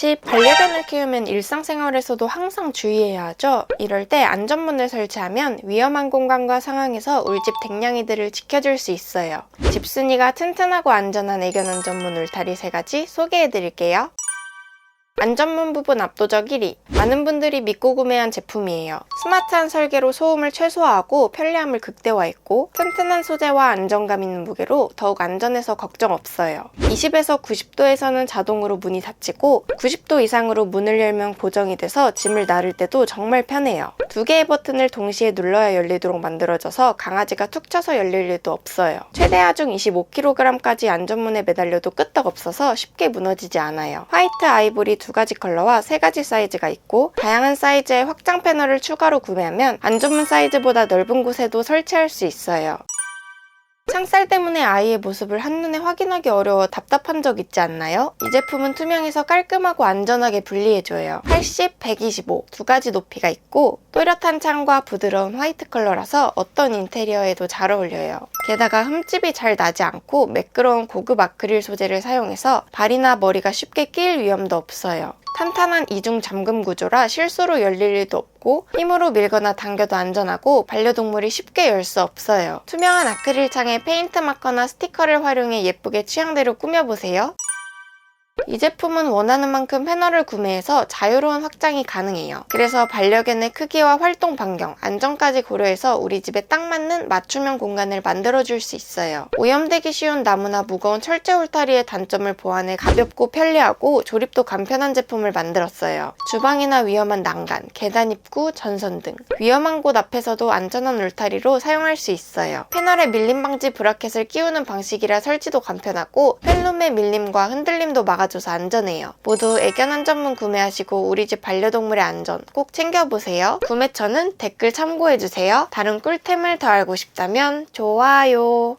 집 반려견을 키우면 일상생활에서도 항상 주의해야 하죠. 이럴 때 안전문을 설치하면 위험한 공간과 상황에서 울집 댕냥이들을 지켜줄 수 있어요. 집순이가 튼튼하고 안전한 애견 안전문 울타리 3가지 소개해드릴게요. 안전문 부분 압도적 1위. 많은 분들이 믿고 구매한 제품이에요. 스마트한 설계로 소음을 최소화하고 편리함을 극대화했고 튼튼한 소재와 안정감 있는 무게로 더욱 안전해서 걱정 없어요. 20에서 90도에서는 자동으로 문이 닫히고 90도 이상으로 문을 열면 고정이 돼서 짐을 나를 때도 정말 편해요. 두 개의 버튼을 동시에 눌러야 열리도록 만들어져서 강아지가 툭 쳐서 열릴 일도 없어요. 최대 하중 25kg까지 안전문에 매달려도 끄떡 없어서 쉽게 무너지지 않아요. 화이트 아이보리 두 가지 컬러와 세 가지 사이즈가 있고 다양한 사이즈의 확장 패널을 추가로 구매하면 안전문 사이즈보다 넓은 곳에도 설치할 수 있어요. 창살 때문에 아이의 모습을 한눈에 확인하기 어려워 답답한 적 있지 않나요? 이 제품은 투명해서 깔끔하고 안전하게 분리해줘요. 80, 125 두 가지 높이가 있고 또렷한 창과 부드러운 화이트 컬러라서 어떤 인테리어에도 잘 어울려요. 게다가 흠집이 잘 나지 않고 매끄러운 고급 아크릴 소재를 사용해서 발이나 머리가 쉽게 끼일 위험도 없어요. 탄탄한 이중 잠금 구조라 실수로 열릴 일도 없고 힘으로 밀거나 당겨도 안전하고 반려동물이 쉽게 열 수 없어요. 투명한 아크릴 창에 페인트 마커나 스티커를 활용해 예쁘게 취향대로 꾸며보세요. 이 제품은 원하는 만큼 패널을 구매해서 자유로운 확장이 가능해요. 그래서 반려견의 크기와 활동 반경, 안전까지 고려해서 우리 집에 딱 맞는 맞춤형 공간을 만들어줄 수 있어요. 오염되기 쉬운 나무나 무거운 철제 울타리의 단점을 보완해 가볍고 편리하고 조립도 간편한 제품을 만들었어요. 주방이나 위험한 난간, 계단 입구, 전선 등 위험한 곳 앞에서도 안전한 울타리로 사용할 수 있어요. 패널에 밀림 방지 브라켓을 끼우는 방식이라 설치도 간편하고 펠룸의 밀림과 흔들림도 막아 줘서 안전해요. 모두 애견 안전문 구매하시고 우리 집 반려동물의 안전 꼭 챙겨보세요. 구매처는 댓글 참고해주세요. 다른 꿀템을 더 알고 싶다면 좋아요.